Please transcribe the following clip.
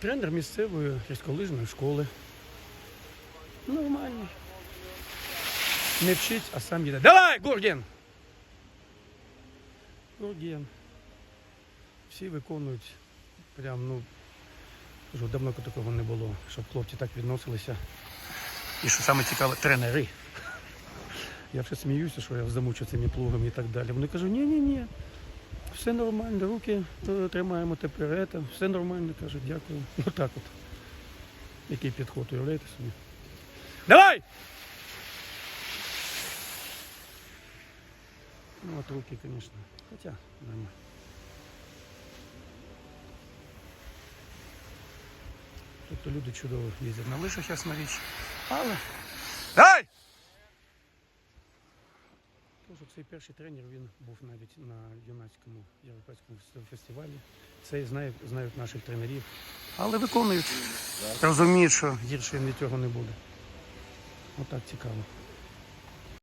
Тренер місцевої гірськолижної школи. Нормальний. Не вчить, а сам їде. Давай, Гурген! Гурген. Всі виконують. Прям, ну, кажу, давно такого не було, щоб хлопці так відносилися. І що саме цікаве, тренери. Я вже сміюся, що я замучу цими плугами і так далі. Вони кажуть, ні-ні-ні, все нормально, руки тримаємо тепер, це, все нормально, кажуть, дякую. Отак от. Який підход, уявляєте собі? Давай! Ну, от руки, звісно. Хоча, нормально. Тобто люди чудово їздять на лижах, ясна річ. Але. Дай! Тож цей перший тренер він був навіть на юнацькому європейському фестивалі. Це знають, знають наших тренерів. Але виконують. Розуміють, що гірше від цього не буде. Отак цікаво.